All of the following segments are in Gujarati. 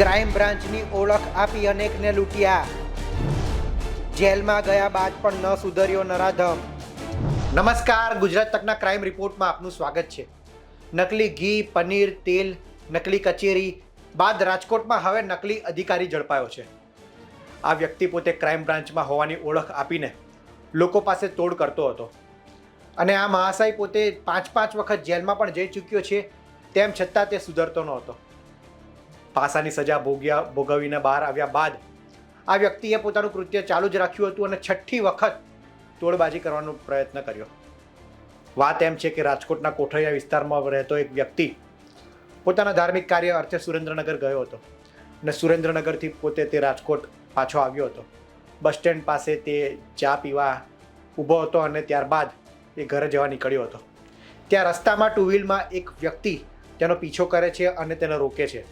ક્રાઇમ બ્રાન્ચની ઓળખ આપી અનેકને લૂંટ્યા. જેલમાં ગયા બાદ પણ ન સુધર્યો નરાધમ. નમસ્કાર, ગુજરાત તકના ક્રાઇમ રિપોર્ટમાં આપનું સ્વાગત છે. નકલી ઘી, પનીર, તેલ, નકલી કચેરી, બાદ રાજકોટમાં હવે નકલી અધિકારી ઝડપાયો છે. આ વ્યક્તિ પોતે ક્રાઇમ બ્રાન્ચમાં હોવાની ઓળખ આપીને લોકો પાસે તોડ કરતો હતો. અને આ મહાશય પોતે પાંચ પાંચ વખત જેલમાં પણ જઈ ચૂક્યો છે, તેમ છતાં તે સુધરતો નહોતો. પાસાની સજા ભોગ્યા, ભોગવીને બહાર આવ્યા બાદ આ વ્યક્તિએ પોતાનું કૃત્ય ચાલુ જ રાખ્યું હતું અને છઠ્ઠી વખત તોડબાજી કરવાનો પ્રયત્ન કર્યો. વાત એમ છે કે રાજકોટના કોઠૈયા વિસ્તારમાં રહેતો એક વ્યક્તિ પોતાના ધાર્મિક કાર્ય અર્થે સુરેન્દ્રનગર ગયો હતો અને સુરેન્દ્રનગરથી પોતે તે રાજકોટ પાછો આવ્યો હતો. બસ સ્ટેન્ડ પાસે તે ચા પીવા ઊભો હતો અને ત્યારબાદ એ ઘરે જવા નીકળ્યો હતો. ત્યાં રસ્તામાં ટુ વ્હીલમાં એક વ્યક્તિ તેનો પીછો કરે છે અને તેને રોકે છે.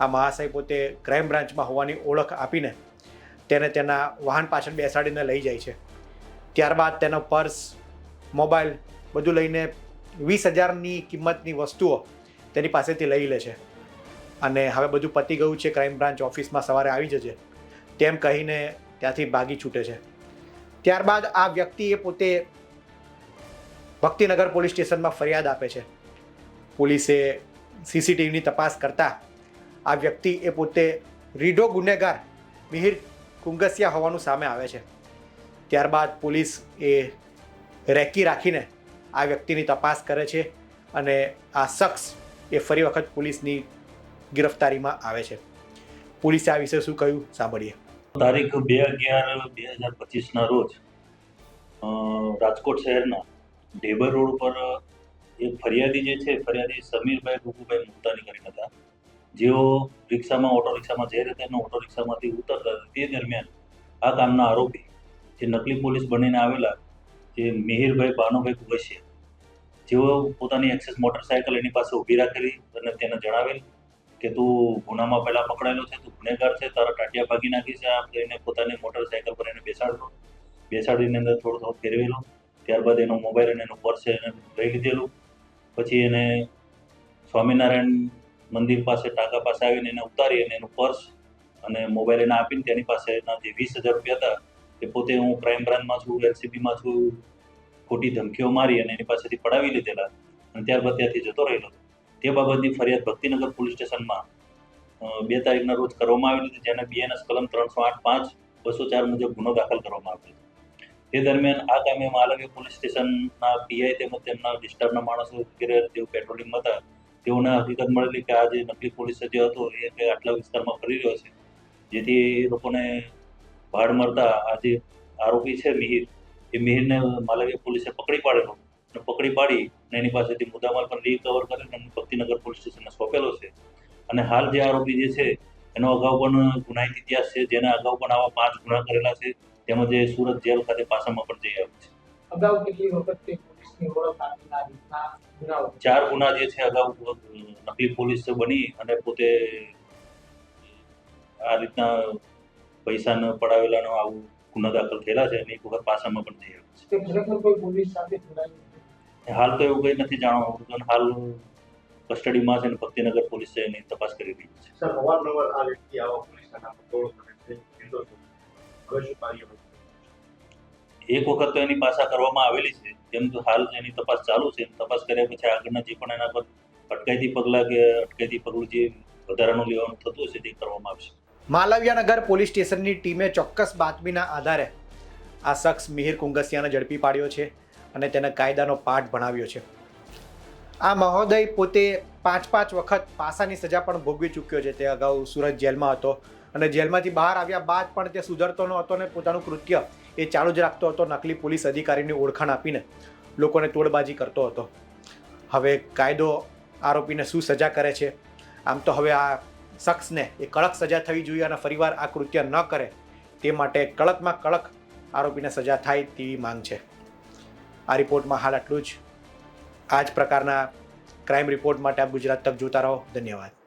આ મહાશય પોતે ક્રાઇમ બ્રાન્ચમાં હોવાની ઓળખ આપીને તેને તેના વાહન પાછળ બેસાડીને લઈ જાય છે. ત્યારબાદ તેનો પર્સ, મોબાઈલ બધું લઈને વીસ હજારની કિંમતની વસ્તુઓ તેની પાસેથી લઈ લે છે. અને હવે બધું પતી ગયું છે, ક્રાઇમ બ્રાન્ચ ઓફિસમાં સવારે આવી જજે, તેમ કહીને ત્યાંથી ભાગી છૂટે છે. ત્યારબાદ આ વ્યક્તિએ પોતે ભક્તિનગર પોલીસ સ્ટેશનમાં ફરિયાદ આપે છે. પોલીસે સીસીટીવીની તપાસ કરતા આ વ્યક્તિ એ પોતે રીઢો ગુનેગાર મિહિર કુંગસિયા હોવાનું સામે આવે છે. ત્યારબાદ પોલીસ એ રેકી રાખીને આ વ્યક્તિની તપાસ કરે છે અને આ શખ્સ એ ફરી વખત પોલીસની ગિરફતારીમાં આવે છે. પોલીસે આ વિશે શું કહ્યું? સાંભળીએ. તારીખ બે અગિયાર બે હજાર પચીસના રોજ રાજકોટ શહેરના ઢેબર રોડ ઉપર એક ફરિયાદી જે છે, ફરિયાદી સમીરભાઈ ગુગુભાઈ મુક્તાની કરીને હતા. જેઓ રિક્ષામાં, ઓટો રિક્ષામાં જઈ રહ્યા હતા ઓટો રિક્ષામાંથી ઉતરતા. તે દરમિયાન આ કામના આરોપી, જે નકલી પોલીસ બનીને આવેલા, જે મિહિરભાઈ ભાનુભાઈ કુગસિયા જેઓ પોતાની એક્સેસ મોટરસાયકલ એની પાસે ઊભી રાખેલી અને તેને જણાવેલ કે, તું ગુનામાં પહેલાં પકડાયેલો છે, તું ગુનેગાર છે, તારા ટાટિયા ભાગી નાખી છે, આમ એને પોતાની મોટરસાયકલ પર એને બેસાડલો બેસાડીને અંદર થોડો થોડો ફેરવેલો, ત્યારબાદ એનો મોબાઈલ અને એનું પર્સ એને લઈ લીધેલું પછી એને સ્વામિનારાયણ મંદિર પાસે ટાંકા પાસે આવીને એને ઉતારી અને એનું પર્સ અને મોબાઈલ એને આપીને તેની પાસે એના જે વીસ હજાર રૂપિયા હતા. એ પોતે હું ક્રાઇમ બ્રાન્ચમાં છું એલસીબીમાં છું, ખોટી ધમકીઓ મારી અને એની પાસેથી પડાવી લીધેલા અને ત્યારબાદ ત્યાંથી જતો રહેલો. તે બાબતની ફરિયાદ ભક્તિનગર પોલીસ સ્ટેશનમાં બે તારીખના રોજ કરવામાં આવેલી હતી, જેને બીએનએસ કલમ ત્રણસો આઠ પાંચ બસો ચાર મુજબ ગુનો દાખલ કરવામાં આવ્યો હતો. તે દરમિયાન આ કામે માલવ્ય પોલીસ સ્ટેશનના પીઆઈ તેમજ તેમના ડિસ્ટર્બના માણસો વગેરે જેઓ પેટ્રોલિંગમાં હતા. તેઓને હકીકત મળેલી કે આ જે નકલી પોલીસ જે હતો, એ આટલા વિસ્તારમાં ફરી રહ્યો છે. જેથી એ લોકોને ભાડ મળતા આ જે આરોપી છે મિહિર, એ મિહિરને માલવીય પોલીસે પકડી પાડેલો. અને પકડી પાડી અને એની પાસેથી મુદ્દામાલ પણ રિકવર કરીને એમને ભક્તિનગર પોલીસ સ્ટેશનને સોંપેલો છે. અને હાલ જે આરોપી જે છે, એનો અગાઉ પણ ગુનાહિત ઇતિહાસ છે, જેના અગાઉ પણ આવા પાંચ ગુના કરેલા છે, તેમજ સુરત જેલ ખાતે પાસામાં પણ જઈ આવ્યો છે. અગાઉ કેટલી વખત ચાર ગુના જે છે અગાઉ નબી પોલીસ બની અને પોતે આ રીતના પૈસા ન પડાવેલાનો આવું ગુના દાખલ થયેલા છે અને એક વખત પાસામાં પણ થઈ આવ્યો. છે હાલ તો એવું કંઈ નથી જાણવા મળતું અને હાલ કસ્ટડીમાં છે અને ભક્તિનગર પોલીસ છે એની તપાસ કરી રહી છે. સર અવારનવાર આ વ્યક્તિ આવા પોલીસના દોડ કરે છે એક વખત તો એની પાછા કરવામાં આવેલી છે. તેમ હાલ એની તપાસ ચાલુ છે. તપાસ કર્યા પછી આગળના જે પણ એના પર અટકાયતી પગલાં કે અટકાયતી પગલું જે વધારાનું લેવાનું થતું હશે તે કરવામાં આવશે. માલવ્યાનગર પોલીસ સ્ટેશનની ટીમે ચોક્કસ બાતમીના આધારે આ શખ્સ મિહિર કુંગસિયાને ઝડપી પાડ્યો છે અને તેને કાયદાનો પાઠ ભણાવ્યો છે. આ મહોદય પોતે પાંચ પાંચ વખત પાસાની સજા પણ ભોગવી ચૂક્યો છે. તે અગાઉ સુરત જેલમાં હતો અને જેલમાંથી બહાર આવ્યા બાદ પણ તે સુધરતો ન હતો અને પોતાનું કૃત્ય એ ચાલુ જ રાખતો હતો, નકલી પોલીસ અધિકારીની ઓળખાણ આપીને લોકોને તોડબાજી કરતો હતો. હવે કાયદો આરોપીને શું સજા કરે છે? આમ તો હવે આ શખ્સને એ કડક સજા થવી જોઈએ અને ફરીવાર આ કૃત્ય ન કરે તે માટે કડકમાં કડક આરોપીને સજા થાય તેવી માંગ છે. આ રિપોર્ટમાં હાલ આટલું જ. આ જ પ્રકારના ક્રાઇમ રિપોર્ટ માટે આપ ગુજરાત તક જોતા રહો. ધન્યવાદ.